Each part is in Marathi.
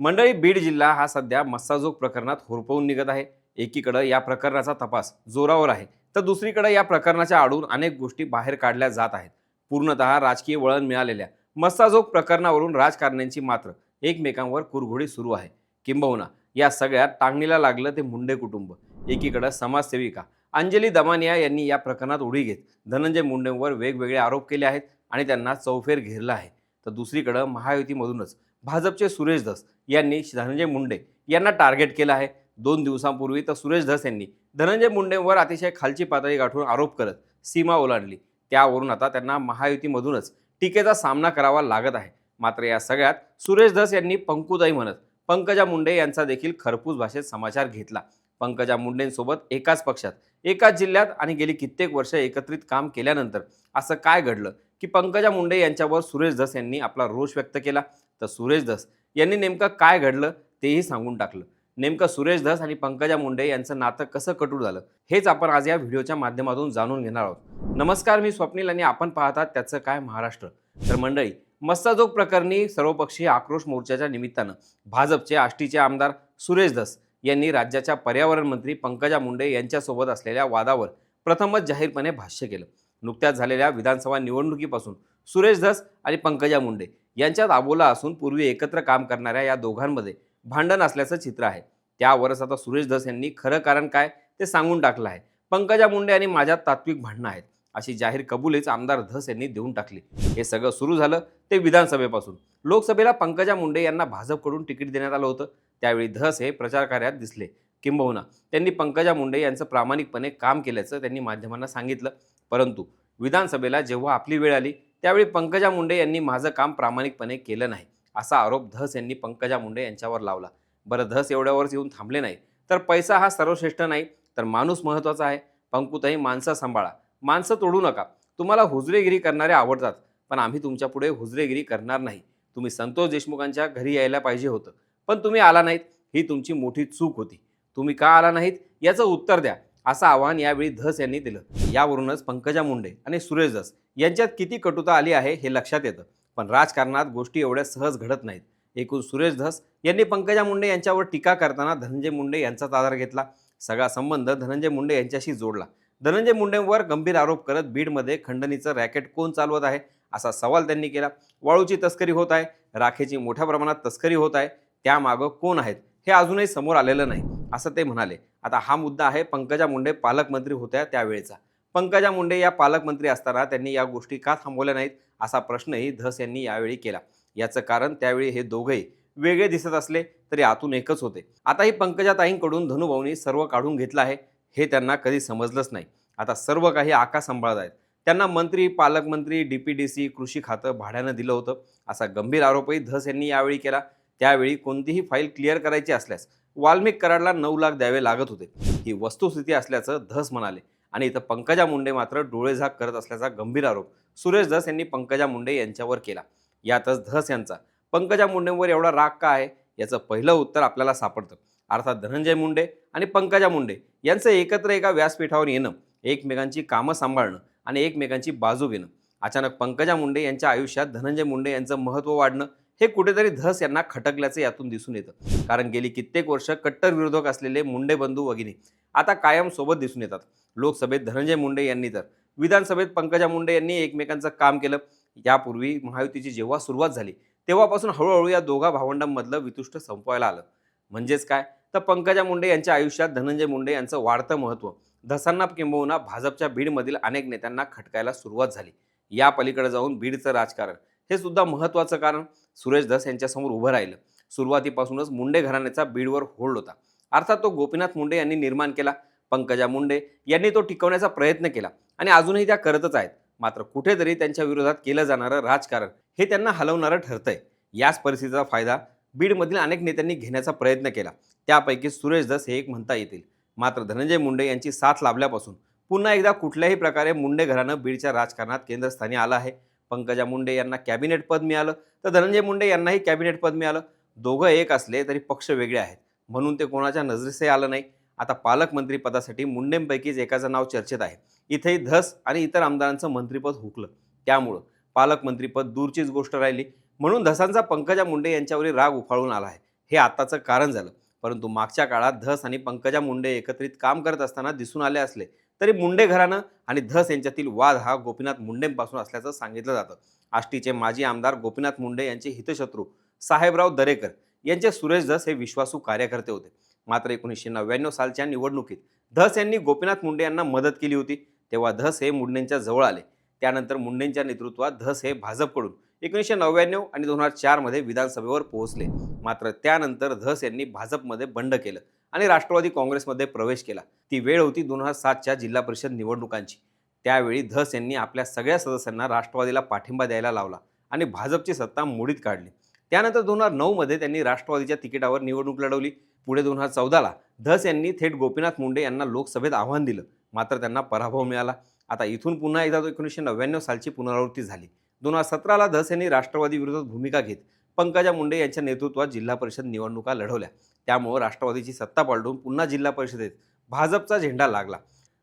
मंडळी बीड जिल्हा हा सध्या मस्साजोग प्रकरणात होरपवून निघत आहे. एकीकडं या प्रकरणाचा तपास जोरावर आहे तर दुसरीकडे या प्रकरणाच्या आडून अनेक गोष्टी बाहेर काढल्या जात आहेत. पूर्णतः राजकीय वळण मिळालेल्या मस्साजोग प्रकरणावरून राजकारण्यांची मात्र एकमेकांवर कुरघोडी सुरू आहे. किंबहुना या सगळ्यात टांगणीला लागलं ते मुंडे कुटुंब. एकीकडं समाजसेविका अंजली दमानिया यांनी या प्रकरणात उडी घेत धनंजय मुंडेंवर वेगवेगळे आरोप केले आहेत आणि त्यांना चौफेर घेरला आहे. तर दुसरीकडं महायुतीमधूनच भाजपचे सुरेश धस यांनी धनंजय मुंडे यांना टार्गेट केलं आहे. दोन दिवसांपूर्वी तर सुरेश धस यांनी धनंजय मुंडेंवर अतिशय खालची पातळी गाठून आरोप करत सीमा ओलांडली. त्यावरून आता त्यांना महायुतीमधूनच टीकेचा सामना करावा लागत आहे. मात्र या सगळ्यात सुरेश धस यांनी पंकुताई म्हणत पंकजा मुंडे यांचा देखील खरपूस भाषेत समाचार घेतला. पंकजा मुंडेंसोबत एकाच पक्षात एकाच जिल्ह्यात आणि गेली कित्येक वर्ष एकत्रित काम केल्यानंतर असं काय घडलं की पंकजा मुंडे यांच्यावर सुरेश धस यांनी आपला रोष व्यक्त केला? तर सुरेश धस यांनी नेमकं काय घडलं तेही सांगून टाकलं. नेमकं सुरेश धस आणि पंकजा मुंडे यांचं नातं कसं कटू झालं हेच आपण आज या व्हिडिओच्या माध्यमातून जाणून घेणार आहोत. नमस्कार मी स्वप्नील आणि आपण पाहतात त्याचं काय महाराष्ट्र. तर मंडळी मस्ताजोग प्रकरणी सर्वपक्षीय आक्रोश मोर्चाच्या निमित्तानं भाजपचे आष्टीचे आमदार सुरेश धस यांनी राज्याच्या पर्यावरण मंत्री पंकजा मुंडे यांच्यासोबत असलेल्या वादावर प्रथमच जाहीरपणे भाष्य केलं. नुकत्याच झालेल्या विधानसभा निवडणुकीपासून सुरेश धस आणि पंकजा मुंडे यांच्यात आबोला असून पूर्वी एकत्र काम करणाऱ्या या दोघांमध्ये भांडण असल्याचं चित्र आहे. त्यावरच आता सुरेश धस यांनी खरं कारण काय ते सांगून टाकलं आहे. पंकजा मुंडे आणि माझ्यात तात्विक भांडणं आहेत. अशी जाहीर कबुलीच आमदार धस यांनी देऊन टाकली. हे सगळं सुरू झालं ते विधानसभेपासून. लोकसभेला पंकजा मुंडे यांना भाजपकडून तिकीट देण्यात आलं होतं. त्यावेळी धस हे प्रचार कार्यात दिसले. किंबहुना त्यांनी पंकजा मुंडे यांचं प्रामाणिकपणे काम केल्याचं त्यांनी माध्यमांना सांगितलं. परंतु विधानसभेला जेव्हा आपली वेळ आली त्यावेळी पंकजा मुंडे यांनी माझं काम प्रामाणिकपणे केलं नाही. असा आरोप धस यांनी पंकजा मुंडे यांच्यावर लावला. बरं धस एवढ्यावरच येऊन थांबले नाही तर पैसा हा सर्वश्रेष्ठ नाही तर माणूस महत्त्वाचा आहे. पंकुताई माणसं सांभाळा. माणसं तोडू नका. तुम्हाला हुजरेगिरी करणारे आवडतात पण आम्ही तुमच्यापुढे हुजरेगिरी करणार नाही. तुम्ही संतोष देशमुखांच्या घरी यायला पाहिजे होतं. पण तुम्ही आला नाहीत ही तुमची मोठी चूक होती. तुम्ही का आला नाहीत? याचं उत्तर द्या. असं आवाहन यावेळी धस यांनी दिलं. यावरूनच पंकजा मुंडे आणि सुरेश धस यांच्यात किती कटुता आली आहे हे लक्षात येतं. पण राजकारणात गोष्टी एवढ्या सहज घडत नाहीत. एकूण सुरेश धस यांनी पंकजा मुंडे यांच्यावर टीका करताना धनंजय मुंडे यांचाच आधार घेतला. सगळा संबंध धनंजय मुंडे यांच्याशी जोडला. धनंजय मुंडेंवर गंभीर आरोप करत बीडमध्ये खंडणीचं रॅकेट कोण चालवत आहे? असा सवाल त्यांनी केला. वाळूची तस्करी होत आहे. राखेची मोठ्या प्रमाणात तस्करी होत आहे. त्यामागं कोण आहेत? हे अजूनही समोर आलेलं नाही. असं ते म्हणाले. आता हा मुद्दा आहे पंकजा मुंडे पालकमंत्री होत्या त्यावेळेचा. पंकजा मुंडे या पालकमंत्री असताना त्यांनी या गोष्टी का थांबवल्या नाहीत असा प्रश्नही धस यांनी यावेळी केला. याचं कारण त्यावेळी हे दोघंही वेगळे दिसत असले तरी आतून एकच होते. आता ही पंकजाताईंकडून धनुभाऊनी सर्व काढून घेतलं आहे हे त्यांना कधी समजलंच नाही. आता सर्व काही आका सांभाळत आहेत. त्यांना मंत्री पालकमंत्री डी पी डी सी कृषी खातं भाड्यानं दिलं होतं असा गंभीर आरोपही धस यांनी यावेळी केला. त्यावेळी कोणतीही फाईल क्लिअर करायची असल्यास वाल्मिक कराडला नऊ लाख द्यावे लागत होते. ही वस्तुस्थिती असल्याचं धस म्हणाले आणि इथं पंकजा मुंडे मात्र डोळेझाक करत असल्याचा गंभीर आरोप सुरेश धस यांनी पंकजा मुंडे यांच्यावर केला. यातच धस यांचा पंकजा मुंडेंवर एवढा राग का आहे? याचं पहिलं उत्तर आपल्याला सापडतं. अर्थात धनंजय मुंडे आणि पंकजा मुंडे यांचं एकत्र एका व्यासपीठावर येणं एकमेकांची कामं सांभाळणं आणि एकमेकांची बाजू घेणं. अचानक पंकजा मुंडे यांच्या आयुष्यात धनंजय मुंडे यांचं महत्त्व वाढणं हे कुठेतरी धस यांना खटकल्याचं यातून दिसून येतं. कारण गेली कित्येक वर्ष कट्टर विरोधक असलेले मुंडे बंधू भगिनी आता कायम सोबत दिसून येतात. लोकसभेत धनंजय मुंडे यांनी तर विधानसभेत पंकजा मुंडे यांनी एकमेकांचं काम केलं. यापूर्वी महायुतीची जेव्हा सुरुवात झाली तेव्हापासून हळूहळू या दोघा भावंडांमधलं वितुष्ट संपवायला आलं. म्हणजेच काय? तर पंकजा मुंडे यांच्या आयुष्यात धनंजय मुंडे यांचं वाढतं महत्त्व धसांना किंबहुना भाजपच्या बीडमधील अनेक नेत्यांना खटकायला सुरुवात झाली. या पलीकडे जाऊन बीडचं राजकारण हे सुद्धा महत्त्वाचं कारण. सुरेश धस यांच्यासमोर उभं राहिलं. सुरुवातीपासूनच मुंडे घराण्याचा बीडवर होल्ड होता. अर्थात तो गोपीनाथ मुंडे यांनी निर्माण केला. पंकजा मुंडे यांनी तो टिकवण्याचा प्रयत्न केला आणि अजूनही त्या करतच आहेत. मात्र कुठेतरी त्यांच्या विरोधात केलं जाणारं राजकारण हे त्यांना हलवणारं ठरतंय. याच परिस्थितीचा फायदा बीडमधील अनेक नेत्यांनी घेण्याचा प्रयत्न केला. त्यापैकी सुरेश धस हे एक म्हणता येतील. मात्र धनंजय मुंडे यांची साथ लाभल्यापासून पुन्हा एकदा कुठल्याही प्रकारे मुंडे घराणं बीडच्या राजकारणात केंद्रस्थानी आलं आहे. पंकजा मुंडे यांना कॅबिनेट पद मिळालं. तर धनंजय मुंडे यांनाही कॅबिनेट पद मिळालं. दोघं एक असले तरी पक्ष वेगळे आहेत. म्हणून ते कोणाच्या नजरेसही आलं नाही. आता पालकमंत्री पदासाठी मुंडेंपैकीच एकाचं नाव चर्चेत आहे. इथेही धस आणि इतर आमदारांचं मंत्रिपद हुकलं. त्यामुळं पालकमंत्रीपद दूरचीच गोष्ट राहिली. म्हणून धसांचा पंकजा मुंडे यांच्यावरील राग उफाळून आला आहे. हे आताचं कारण झालं. परंतु मागच्या काळात धस आणि पंकजा मुंडे एकत्रित काम करत असताना दिसून आले असले तरी मुंडे घराणं आणि धस यांच्यातील वाद हा गोपीनाथ मुंडेंपासून असल्याचं सांगितलं जातं. आष्टीचे माजी आमदार गोपीनाथ मुंडे यांचे हितशत्रू साहेबराव दरेकर यांचे सुरेश धस हे विश्वासू कार्यकर्ते होते. मात्र एकोणीसशे नव्याण्णव सालच्या निवडणुकीत धस यांनी गोपीनाथ मुंडे यांना मदत केली होती. तेव्हा धस हे मुंडेंच्या जवळ आले. त्यानंतर मुंडेंच्या नेतृत्वात धस हे भाजपकडून एकोणीसशे नव्याण्णव आणि दोन हजार चारमध्ये विधानसभेवर पोहोचले. मात्र त्यानंतर धस यांनी भाजपमध्ये बंड केलं. आणि राष्ट्रवादी काँग्रेसमध्ये प्रवेश केला. ती वेळ होती दोन हजार सातच्या जिल्हा परिषद निवडणुकांची. त्यावेळी धस यांनी आपल्या सगळ्या सदस्यांना राष्ट्रवादीला पाठिंबा द्यायला लावला आणि भाजपची सत्ता मोडीत काढली. त्यानंतर दोन हजार नऊमध्ये त्यांनी राष्ट्रवादीच्या तिकिटावर निवडणूक लढवली. पुढे दोन हजार चौदाला धस यांनी थेट गोपीनाथ मुंडे यांना लोकसभेत आव्हान दिलं. मात्र त्यांना पराभव मिळाला. आता इथून पुन्हा एकदा एकोणीसशे नव्याण्णव सालची पुनरावृत्ती झाली. दोन हजार सतराला धस यांनी राष्ट्रवादी विरोधात भूमिका घेत पंकजा मुंडे यांच्या नेतृत्वात जिल्हा परिषद निवडणुका लढवल्या. त्यामुळे राष्ट्रवादीची सत्ता पालटून पुन्हा जिल्हा परिषदेत भाजपचा झेंडा लागला.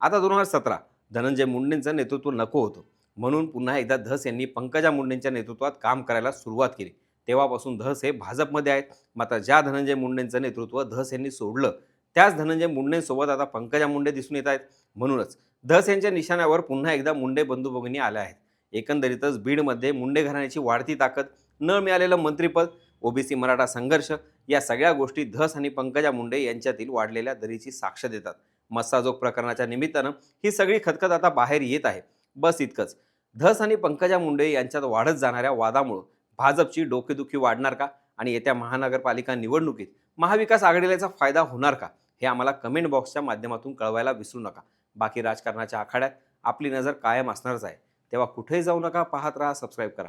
आता दोन हजार सतरा धनंजय मुंडेंचं नेतृत्व नको होतं. म्हणून पुन्हा एकदा धस यांनी पंकजा मुंडेंच्या नेतृत्वात काम करायला सुरुवात केली. तेव्हापासून धस हे भाजपमध्ये आहेत. मात्र ज्या धनंजय मुंडेंचं नेतृत्व धस यांनी सोडलं त्याच धनंजय मुंडेंसोबत आता पंकजा मुंडे दिसून येत आहेत. म्हणूनच धस यांच्या निशाण्यावर पुन्हा एकदा मुंडे बंधू भगिनी आल्या आहेत. एकंदरीतच बीडमध्ये मुंडे घराण्याची वाढती ताकद न मिळालेलं मंत्रिपद ओबीसी मराठा संघर्ष या सगळ्या गोष्टी धस आणि पंकजा मुंडे यांच्यातील वाढलेल्या दरीची साक्ष देतात. मस्साजोग प्रकरणाच्या निमित्तानं ही सगळी खतखत आता बाहेर येत आहे. बस इतकंच. धस आणि पंकजा मुंडे यांच्यात वाढत जाणाऱ्या वादामुळं भाजपची डोकेदुखी वाढणार का? आणि येत्या महानगरपालिका निवडणुकीत महाविकास आघाडीला फायदा होणार का? हे आम्हाला कमेंट बॉक्सच्या माध्यमातून कळवायला विसरू नका. बाकी राजकारणाच्या आखाड्यात आपली नजर कायम असणारच आहे. तेव्हा कुठेही जाऊ नका पाहत राहा सबस्क्राईब करा.